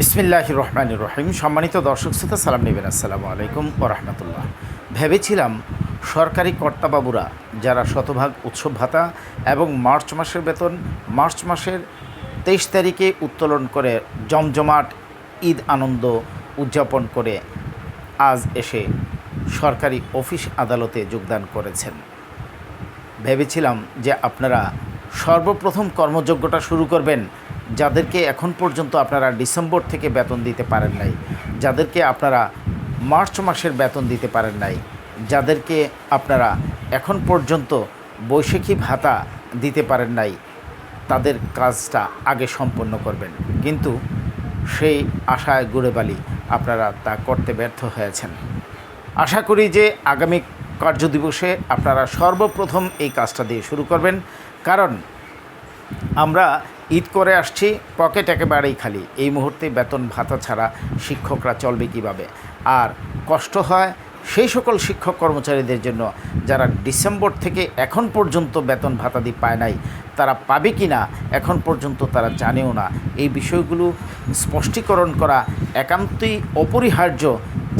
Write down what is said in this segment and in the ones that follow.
বিসমিল্লাহ রহমান রহিম। সম্মানিত দর্শক শ্রোতা, সালাম নেবেন। আসসালামু আলাইকুম ও রহমতুল্লাহ। ভেবেছিলাম সরকারি কর্তাবাবুরা যারা শতভাগ উৎসব ভাতা এবং মার্চ মাসের বেতন, মার্চ মাসের তেইশ তারিখে উত্তোলন করে জমজমাট ঈদ আনন্দ উদযাপন করে আজ এসে সরকারি অফিস আদালতে যোগদান করেছেন। ভেবেছিলাম যে আপনারা সর্বপ্রথম কর্মযোগ্যটা শুরু করবেন যাদেরকে এখন পর্যন্ত আপনারা ডিসেম্বর থেকে বেতন দিতে পারেন নাই, যাদেরকে আপনারা মার্চ মাসের বেতন দিতে পারেন নাই, যাদেরকে আপনারা এখন পর্যন্ত বৈশাখী ভাতা দিতে পারেন নাই, তাদের কাজটা আগে সম্পন্ন করবেন। কিন্তু সেই আশায় গুড়ে বালি আপনারা তা করতে ব্যর্থ হয়েছেন। আশা করি যে আগামী কার্যদিবসে আপনারা সর্বপ্রথম এই কাজটা দিয়ে শুরু করবেন, কারণ আমরা ঈদ করে আসছি, পকেট একেবারেই খালি। এই মুহূর্তে বেতন ভাতা ছাড়া শিক্ষকরা চলবে কীভাবে? আর কষ্ট হয় সেই সকল শিক্ষক কর্মচারীদের জন্য যারা ডিসেম্বর থেকে এখন পর্যন্ত বেতন ভাতা দিয়ে পায় নাই, তারা পাবে কি না? এখন পর্যন্ত তারা জানেও না। এই বিষয়গুলো স্পষ্টীকরণ করা একান্তই অপরিহার্য,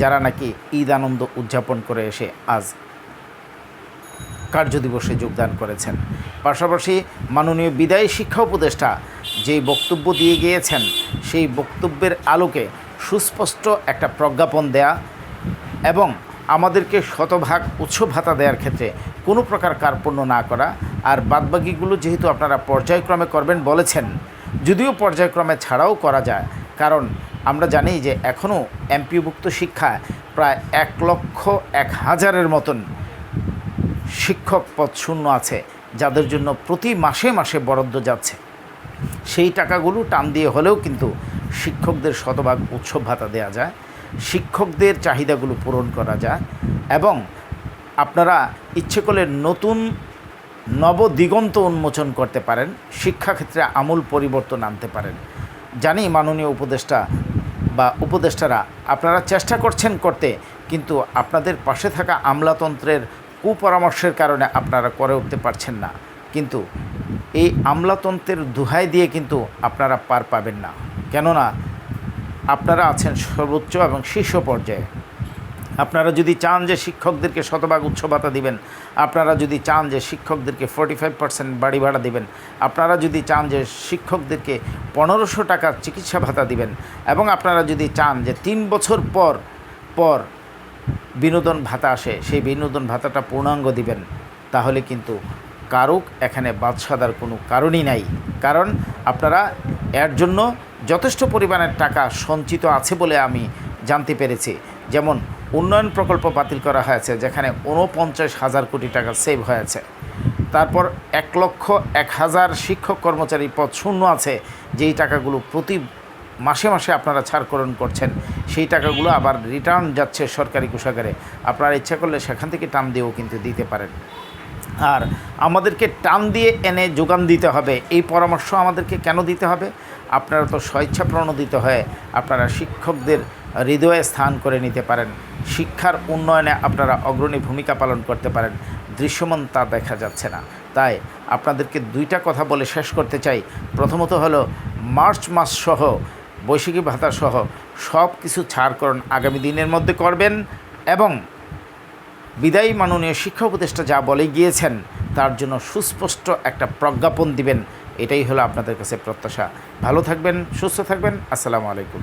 যারা নাকি ঈদ আনন্দ উদযাপন করে এসে আজ কার্যদিবসে যোগদান করেছেন। পাশাপাশি মাননীয় বিদায়ী শিক্ষা উপদেষ্টা যেই বক্তব্য দিয়ে গিয়েছেন, সেই বক্তব্যের আলোকে সুস্পষ্ট একটা প্রজ্ঞাপন দেয়া এবং আমাদেরকে শতভাগ উৎসব ভাতা দেওয়ার ক্ষেত্রে কোনো প্রকার কার্পণ্য না করা। আর বাদবাকিগুলো যেহেতু আপনারা পর্যায়ক্রমে করবেন বলেছেন, যদিও পর্যায়ক্রমে ছাড়াও করা যায়। কারণ আমরা জানি যে এখনও এমপিভুক্ত শিক্ষা প্রায় এক লক্ষ এক হাজারের মতন শিক্ষক পদ শূন্য আছে, যাদের জন্য প্রতি মাসে মাসে বরাদ্দ যাচ্ছে। সেই টাকাগুলো টান দিয়ে হলেও কিন্তু শিক্ষকদের শতভাগ উৎসব ভাতা দেওয়া যায়, শিক্ষকদের চাহিদাগুলো পূরণ করা যায় এবং আপনারা ইচ্ছে করলে নতুন নবদিগন্ত উন্মোচন করতে পারেন, শিক্ষাক্ষেত্রে আমূল পরিবর্তন আনতে পারেন। জানি মাননীয় উপদেষ্টা বা উপদেষ্টারা, আপনারা চেষ্টা করছেন করতে, কিন্তু আপনাদের পাশে থাকা আমলাতন্ত্রের কুপরামর্শের কারণে আপনারা করে উঠতে পারছেন না। কিন্তু এই আমলাতন্ত্রের দুহাই দিয়ে কিন্তু আপনারা পার পাবেন না। কেননা আপনারা আছেন সর্বোচ্চ এবং শীর্ষ পর্যায়ে। আপনারা যদি চান যে শিক্ষকদেরকে শতভাগ উচ্চ ভাতা দিবেন, আপনারা যদি চান যে শিক্ষকদেরকে ফোর্টি ফাইভ পার্সেন্ট বাড়ি ভাড়া দিবেন, আপনারা যদি চান যে শিক্ষকদেরকে পনেরোশো টাকার চিকিৎসা ভাতা দিবেন, এবং আপনারা যদি চান যে তিন বছর পর পর বিনোদন ভাতা আসে, সেই বিনোদন ভাতাটা পূর্ণাঙ্গ দিবেন, তাহলে কিন্তু কারুক এখানে বাদ সাদার কোনো কারণই নাই। কারণ আপনারা এর জন্য যথেষ্ট পরিমাণের টাকা সঞ্চিত আছে বলে আমি জানতে পেরেছি। যেমন উন্নয়ন প্রকল্প বাতিল করা হয়েছে, যেখানে ঊনপঞ্চাশ হাজার কোটি টাকা সেভ হয়েছে। তারপর এক লক্ষ এক হাজার শিক্ষক কর্মচারী পদ শূন্য আছে, যেই টাকাগুলো প্রতি মাসে মাসে আপনারা ছাড়করণ করছেন, সেই টাকাগুলো আবার রিটার্ন যাচ্ছে সরকারি কোষাগারে। আপনারা ইচ্ছা করলে সেখান থেকে টান দিয়েও কিন্তু দিতে পারেন। আর আমাদেরকে টান দিয়ে এনে যোগান দিতে হবে, এই পরামর্শ আমাদেরকে কেন দিতে হবে? আপনারা তো স্বেচ্ছা প্রণোদিত হয়ে আপনারা শিক্ষকদের হৃদয়ে স্থান করে নিতে পারেন। শিক্ষার উন্নয়নে আপনারা অগ্রণী ভূমিকা পালন করতে পারেন। দৃশ্যমান তা দেখা যাচ্ছে না। তাই আপনাদেরকে দুইটা কথা বলে শেষ করতে চাই। প্রথমত হলো, মার্চ মাস সহ বৈশাখী ভাতাসহ সব কিছু ছাড়করণ আগামী দিনের মধ্যে করবেন এবং বিদায়ী মাননীয় শিক্ষা উপদেষ্টা যা বলে গিয়েছেন, তার জন্য সুস্পষ্ট একটা প্রজ্ঞাপন দিবেন। এটাই হলো আপনাদের কাছে প্রত্যাশা। ভালো থাকবেন, সুস্থ থাকবেন। আসসালামু আলাইকুম।